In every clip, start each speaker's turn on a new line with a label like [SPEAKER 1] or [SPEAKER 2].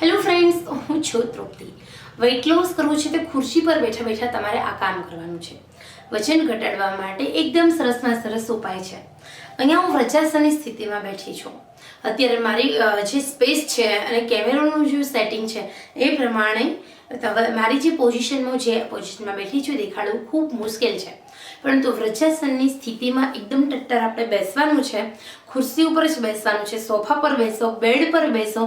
[SPEAKER 1] Hello friends હું છું તૃપ્તિ. Weight loss કરવું છે તે ખુરશી પર બેઠા બેઠા તમારે આ કામ કરવાનું છે. વજન ઘટાડવા માટે એકદમ સરસમાં સરસ ઉપાય છે. અહીંયા હું વ્રજાસનની સ્થિતિમાં બેઠી છું. અત્યારે મારી જે સ્પેસ છે અને કેમેરાનું જે સેટિંગ છે એ પ્રમાણે મારી જે પોઝિશનમાં જે પોઝિશનમાં બેઠી છું દેખાડવું ખૂબ મુશ્કેલ છે. પરંતુ વ્રજાસનની સ્થિતિમાં એકદમ ટટ્ટર આપણે બેસવાનું છે. ખુરશી ઉપર જ બેસવાનું છે. સોફા પર બેસો, બેડ પર બેસો.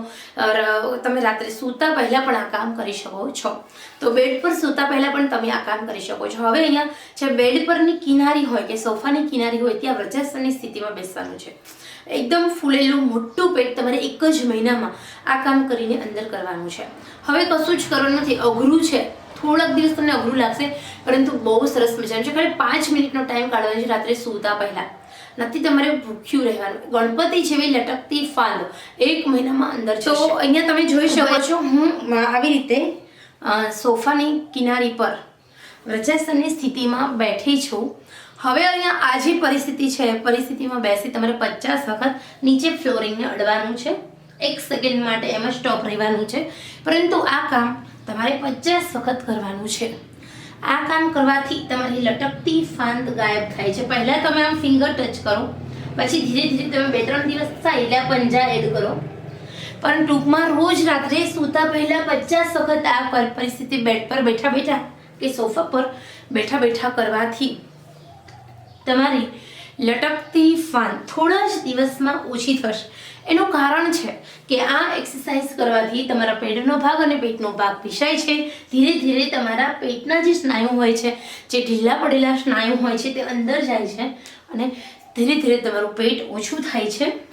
[SPEAKER 1] તમે રાત્રે સૂતા પહેલાં પણ આ કામ કરી શકો છો. તો બેડ પર સૂતા પહેલાં પણ તમે આ કામ કરી શકો છો. હવે અહીંયા જે બેડ પરની કિનારી હોય કે સોફાની કિનારી હોય ત્યાં વ્રજાસનની સ્થિતિમાં બેસવાનું છે. એકદમ ફૂલેલું મોટું પેટ તમારે એક જ મહિનામાં આ કામ કરીને અંદર કરવાનું છે. હવે કશું જ કરવાનું નથી. અઘરું છે. થોડાક દિવસ તમને અઘરું લાગશે પરંતુ બહુ સરસ મજાનું છે. ખાલી પાંચ મિનિટનો ટાઈમ કાઢવાનો છે રાત્રે સૂતા પહેલાં. નથી તમારે ભૂખ્યું રહેવાનું. ગણપતિ જેવી લટકતી ફાંદ એક મહિનામાં અંદર તો અહીંયા તમે જોઈ શકો છો હું આવી રીતે સોફાની કિનારી પર વ્રજાસનની સ્થિતિમાં બેઠી છું. હવે અહીંયા આ જે પરિસ્થિતિ છે પરિસ્થિતિમાં બેસી તમારે પચાસ વખત નીચે ફ્લોરિંગને અડવાનું છે. એક સેકન્ડ માટે એમાં સ્ટોપ રહેવાનું છે. પરંતુ આ કામ તમારે પચાસ વખત કરવાનું છે. આ કામ કરવાથી તમારી લટકતી ફાંદ ગાયબ થાય છે. પહેલાં તમે આમ ફિંગર ટચ કરો, પછી ધીરે ધીરે તમે બે ત્રણ દિવસ એટલે પંજા એડ કરો. પણ ટૂંકમાં રોજ રાત્રે સૂતા પહેલા પચાસ વખત આ પરિસ્થિતિ બેડ પર બેઠા બેઠા કે સોફા પર બેઠા બેઠા કરવાથી તમારી લટકતી ફાન થોડા જ દિવસમાં ઓછી થશે. એનું કારણ છે કે આ એક્સરસાઇઝ કરવાથી તમારા પેટનો ભાગ અને પેટનો ભાગ ભીસાય છે. ધીરે ધીરે તમારા પેટના જે સ્નાયુ હોય છે, જે ઢીલા પડેલા સ્નાયુ હોય છે, તે અંદર જાય છે અને ધીરે ધીરે તમારું પેટ ઓછું થાય છે.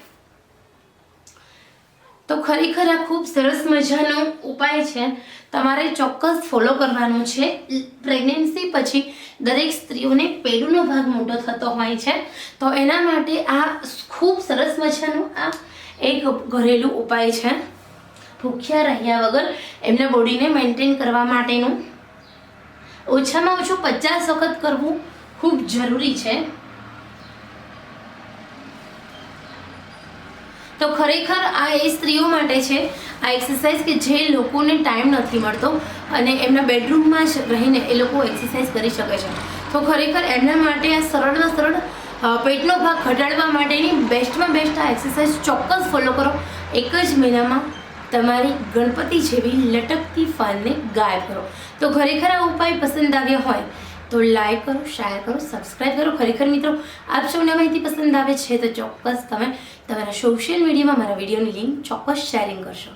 [SPEAKER 1] તો ખરેખર આ ખૂબ સરસ મજાનો ઉપાય છે. તમારે ચોક્કસ ફોલો કરવાનો છે. પ્રેગ્નન્સી પછી દરેક સ્ત્રીઓને પેડુનો ભાગ મોટો થતો હોય છે. તો એના માટે આ ખૂબ સરસ મજાનો આ એક ઘરેલું ઉપાય છે. ભૂખ્યા રહ્યા વગર એમના બોડીને મેન્ટેન કરવા માટેનું ઓછામાં ઓછું પચાસ વખત કરવું ખૂબ જરૂરી છે. તો ખરેખર આ એ સ્ત્રીઓ માટે છે, આ એક્સરસાઇઝ કે જે લોકોને ટાઈમ નથી મળતો અને એમના બેડરૂમમાં જ રહીને એ લોકો એક્સરસાઇઝ કરી શકે છે. તો ખરેખર એમના માટે આ સરળમાં સરળ પેટનો ભાગ ઘટાડવા માટેની બેસ્ટમાં બેસ્ટ આ એક્સરસાઇઝ ચોક્કસ ફોલો કરો. એક જ મહિનામાં તમારી ગણપતિ જેવી લટકતી ફાનને ગાયબ કરો. તો ખરેખર આ ઉપાય પસંદ આવ્યો હોય તો લાઈક કરો શેર કરો સબસ્ક્રાઈબ કરો. ખરેખર મિત્રો, આપ સૌને માહિતી પસંદ આવે છે, તો ચોક્કસ તમે તમારા સોશિયલ મીડિયામાં મારા વિડીયોની લિંક ચોક્કસ શેરિંગ કરશો.